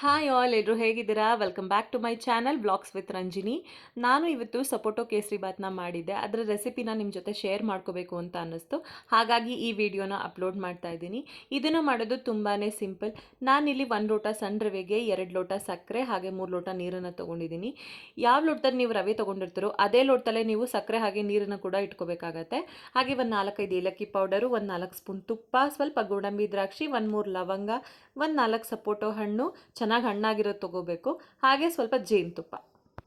Hi all ಎಲ್ಲರೂ ಹೇಗಿದ್ದೀರಾ? Welcome back to my channel blogs with Ranjini ನಾನು ಇವತ್ತು ಸಪೋಟೊ ಕೇಸರಿ ಬಾತ್ನ ಮಾಡಿದ್ದೆ. ಅದರ ರೆಸಿಪಿನ ನಿಮ್ಮ ಜೊತೆ ಶೇರ್ ಮಾಡ್ಕೋಬೇಕು ಅಂತ ಅನ್ನಿಸ್ತು. ಹಾಗಾಗಿ ಈ ವಿಡಿಯೋನ ಅಪ್ಲೋಡ್ ಮಾಡ್ತಾ ಇದ್ದೀನಿ. ಇದನ್ನು ಮಾಡೋದು ತುಂಬಾ ಸಿಂಪಲ್ ನಾನಿಲ್ಲಿ ಒಂದು ಲೋಟ ಸಣ್ಣ ರವೆಗೆ ಎರಡು ಲೋಟ ಸಕ್ಕರೆ, ಹಾಗೆ ಮೂರು ಲೋಟ ನೀರನ್ನು ತೊಗೊಂಡಿದ್ದೀನಿ. ಯಾವ ಲೋಟದಲ್ಲಿ ನೀವು ರವೆ ತೊಗೊಂಡಿರ್ತೀರೋ ಅದೇ ಲೋಟದಲ್ಲೇ ನೀವು ಸಕ್ಕರೆ, ಹಾಗೆ ನೀರನ್ನು ಕೂಡ ಇಟ್ಕೋಬೇಕಾಗತ್ತೆ. ಹಾಗೆ ಒಂದು ನಾಲ್ಕೈದು ಏಲಕ್ಕಿ ಪೌಡರು ಒಂದು ನಾಲ್ಕು ಸ್ಪೂನ್ ತುಪ್ಪ, ಸ್ವಲ್ಪ ಗೋಡಂಬಿ ದ್ರಾಕ್ಷಿ, ಒಂದು ಮೂರು ಲವಂಗ, ಒಂದು ನಾಲ್ಕು ಸಪೋಟೊ ಹಣ್ಣು ಹಣ್ಣಾಗಿರೋದು ತೊಗೋಬೇಕು. ಹಾಗೆ ಸ್ವಲ್ಪ ಜೇನುತುಪ್ಪ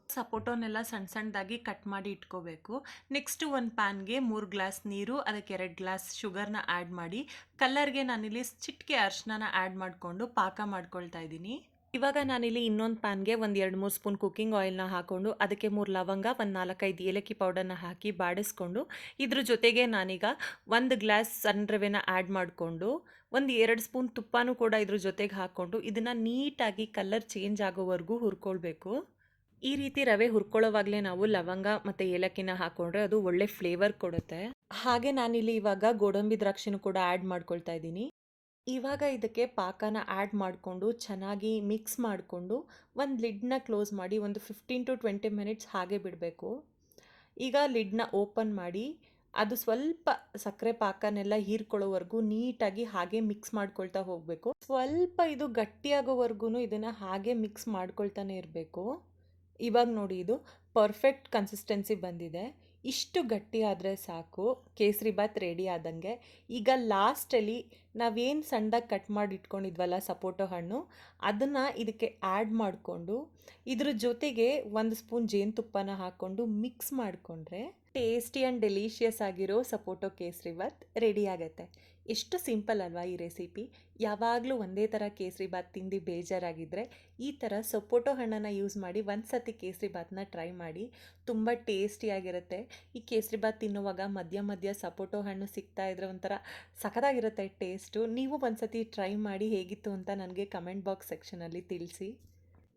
ಸಪೋಟೋನೆಲ್ಲ ಸಣ್ಣ ಸಣ್ಣದಾಗಿ ಕಟ್ ಮಾಡಿ ಇಟ್ಕೋಬೇಕು. ನೆಕ್ಸ್ಟು ಒಂದು ಪ್ಯಾನ್ಗೆ ಮೂರು ಗ್ಲಾಸ್ ನೀರು, ಅದಕ್ಕೆ ಎರಡು ಗ್ಲಾಸ್ ಶುಗರ್ನ ಆ್ಯಡ್ ಮಾಡಿ. ಕಲ್ಲರ್ಗೆ ನಾನಿಲ್ಲಿ ಚಿಟಿಕೆ ಅರ್ಶಿನ ಆ್ಯಡ್ ಮಾಡಿಕೊಂಡು ಪಾಕ ಮಾಡ್ಕೊಳ್ತಾ ಇದ್ದೀನಿ. ಇವಾಗ ನಾನಿಲ್ಲಿ ಇನ್ನೊಂದು ಪ್ಯಾನ್ಗೆ ಒಂದು ಎರಡು ಮೂರು ಸ್ಪೂನ್ ಕುಕ್ಕಿಂಗ್ ಆಯಿಲ್ನ ಹಾಕ್ಕೊಂಡು ಅದಕ್ಕೆ ಮೂರು ಲವಂಗ, ಒಂದು ನಾಲ್ಕೈದು ಏಲಕ್ಕಿ ಪೌಡರ್ನ ಹಾಕಿ ಬಾಡಿಸ್ಕೊಂಡು ಇದ್ರ ಜೊತೆಗೆ ನಾನೀಗ ಒಂದು ಗ್ಲಾಸ್ ಸಣ್ಣ ರವೆನ ಆ್ಯಡ್ ಮಾಡಿಕೊಂಡು ಒಂದು ಎರಡು ಸ್ಪೂನ್ ತುಪ್ಪನೂ ಕೂಡ ಇದ್ರ ಜೊತೆಗೆ ಹಾಕ್ಕೊಂಡು ಇದನ್ನು ನೀಟಾಗಿ ಕಲರ್ ಚೇಂಜ್ ಆಗೋವರೆಗೂ ಹುರ್ಕೊಳ್ಬೇಕು. ಈ ರೀತಿ ರವೆ ಹುರ್ಕೊಳ್ಳೋವಾಗಲೇ ನಾವು ಲವಂಗ ಮತ್ತು ಏಲಕ್ಕಿನ ಹಾಕ್ಕೊಂಡ್ರೆ ಅದು ಒಳ್ಳೆ ಫ್ಲೇವರ್ ಕೊಡುತ್ತೆ. ಹಾಗೆ ನಾನಿಲ್ಲಿ ಇವಾಗ ಗೋಡಂಬಿ ದ್ರಾಕ್ಷಿನೂ ಕೂಡ ಆ್ಯಡ್ ಮಾಡ್ಕೊಳ್ತಾ ಇದ್ದೀನಿ. ಇವಾಗ ಇದಕ್ಕೆ ಪಾಕನ ಆ್ಯಡ್ ಮಾಡಿಕೊಂಡು, ಚೆನ್ನಾಗಿ ಮಿಕ್ಸ್ ಮಾಡಿಕೊಂಡು, ಒಂದು ಲಿಡ್ನ ಕ್ಲೋಸ್ ಮಾಡಿ, ಒಂದು ಫಿಫ್ಟೀನ್ ಟು ಟ್ವೆಂಟಿ ಮಿನಿಟ್ಸ್ ಹಾಗೆ ಬಿಡಬೇಕು. ಈಗ ಲಿಡ್ನ ಓಪನ್ ಮಾಡಿ, ಅದು ಸ್ವಲ್ಪ ಸಕ್ಕರೆ ಪಾಕನೆಲ್ಲ ಹೀರ್ಕೊಳ್ಳೋವರೆಗೂ ನೀಟಾಗಿ ಹಾಗೆ ಮಿಕ್ಸ್ ಮಾಡ್ಕೊಳ್ತಾ ಹೋಗಬೇಕು. ಸ್ವಲ್ಪ ಇದು ಗಟ್ಟಿಯಾಗೋವರೆಗೂ ಇದನ್ನು ಹಾಗೆ ಮಿಕ್ಸ್ ಮಾಡ್ಕೊಳ್ತಾನೆ ಇರಬೇಕು. ಇವಾಗ ನೋಡಿ ಇದು ಪರ್ಫೆಕ್ಟ್ ಕನ್ಸಿಸ್ಟೆನ್ಸಿ ಬಂದಿದೆ. ಇಷ್ಟು ಗಟ್ಟಿ ಆದರೆ ಸಾಕು, ಕೇಸರಿ ಬಾತ್ ರೆಡಿ ಆದಂಗೆ. ಈಗ ಲಾಸ್ಟಲ್ಲಿ ನಾವೇನು ಸಣ್ಣದಾಗಿ ಕಟ್ ಮಾಡಿ ಇಟ್ಕೊಂಡಿದ್ವಲ್ಲ ಸಪೋಟೊ ಹಣ್ಣು, ಅದನ್ನು ಇದಕ್ಕೆ ಆ್ಯಡ್ ಮಾಡಿಕೊಂಡು, ಇದ್ರ ಜೊತೆಗೆ ಒಂದು ಸ್ಪೂನ್ ಜೇನುತುಪ್ಪನ ಹಾಕ್ಕೊಂಡು ಮಿಕ್ಸ್ ಮಾಡಿಕೊಂಡ್ರೆ ಟೇಸ್ಟಿ ಆ್ಯಂಡ್ ಡೆಲಿಷಿಯಸ್ ಆಗಿರೋ ಸಪೋಟೊ ಕೇಸರಿ ಬಾತ್ ರೆಡಿ ಆಗುತ್ತೆ. ಎಷ್ಟು ಸಿಂಪಲ್ ಅಲ್ವಾ ಈ ರೆಸಿಪಿ? ಯಾವಾಗಲೂ ಒಂದೇ ಥರ ಕೇಸರಿ ಬಾತ್ ತಿಂದು ಬೇಜಾರಾಗಿದ್ದರೆ ಈ ಥರ ಸಪೋಟೊ ಹಣ್ಣನ್ನು ಯೂಸ್ ಮಾಡಿ ಒಂದು ಸತಿ ಕೇಸರಿ ಬಾತ್ನ ಟ್ರೈ ಮಾಡಿ. ತುಂಬ ಟೇಸ್ಟಿಯಾಗಿರುತ್ತೆ ಈ ಕೇಸರಿ ಬಾತ್ ತಿನ್ನುವಾಗ ಮಧ್ಯ ಮಧ್ಯ ಸಪೋಟೊ ಹಣ್ಣು ಸಿಗ್ತಾ ಇದ್ರೆ ಒಂಥರ ಸಖತ್ತಾಗಿರುತ್ತೆ ಟೇಸ್ಟು. ನೀವು ಒಂದು ಸತಿ ಟ್ರೈ ಮಾಡಿ ಹೇಗಿತ್ತು ಅಂತ ನನಗೆ ಕಮೆಂಟ್ ಬಾಕ್ಸ್ ಸೆಕ್ಷನಲ್ಲಿ ತಿಳಿಸಿ.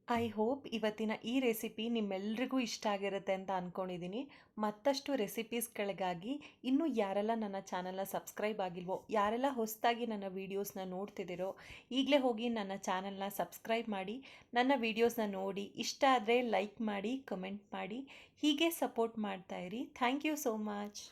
ಐ ಹೋಪ್ ಇವತ್ತಿನ ಈ ರೆಸಿಪಿ ನಿಮ್ಮೆಲ್ರಿಗೂ ಇಷ್ಟ ಆಗಿರುತ್ತೆ ಅಂತ ಅಂದ್ಕೊಂಡಿದ್ದೀನಿ ಮತ್ತಷ್ಟು ರೆಸಿಪೀಸ್ಗಳಿಗಾಗಿ ಇನ್ನೂ ಯಾರೆಲ್ಲ ನನ್ನ ಚಾನಲ್ನ ಸಬ್ಸ್ಕ್ರೈಬ್ ಆಗಿಲ್ವೋ, ಯಾರೆಲ್ಲ ಹೊಸದಾಗಿ ನನ್ನ ವೀಡಿಯೋಸ್ನ ನೋಡ್ತಿದ್ದೀರೋ, ಈಗಲೇ ಹೋಗಿ ನನ್ನ ಚಾನಲ್ನ ಸಬ್ಸ್ಕ್ರೈಬ್ ಮಾಡಿ, ನನ್ನ ವೀಡಿಯೋಸ್ನ ನೋಡಿ, ಇಷ್ಟ ಆದರೆ ಲೈಕ್ ಮಾಡಿ ಕಮೆಂಟ್ ಮಾಡಿ, ಹೀಗೆ ಸಪೋರ್ಟ್ ಮಾಡ್ತಾಯಿರಿ ಥ್ಯಾಂಕ್ ಯು ಸೋ ಮಚ್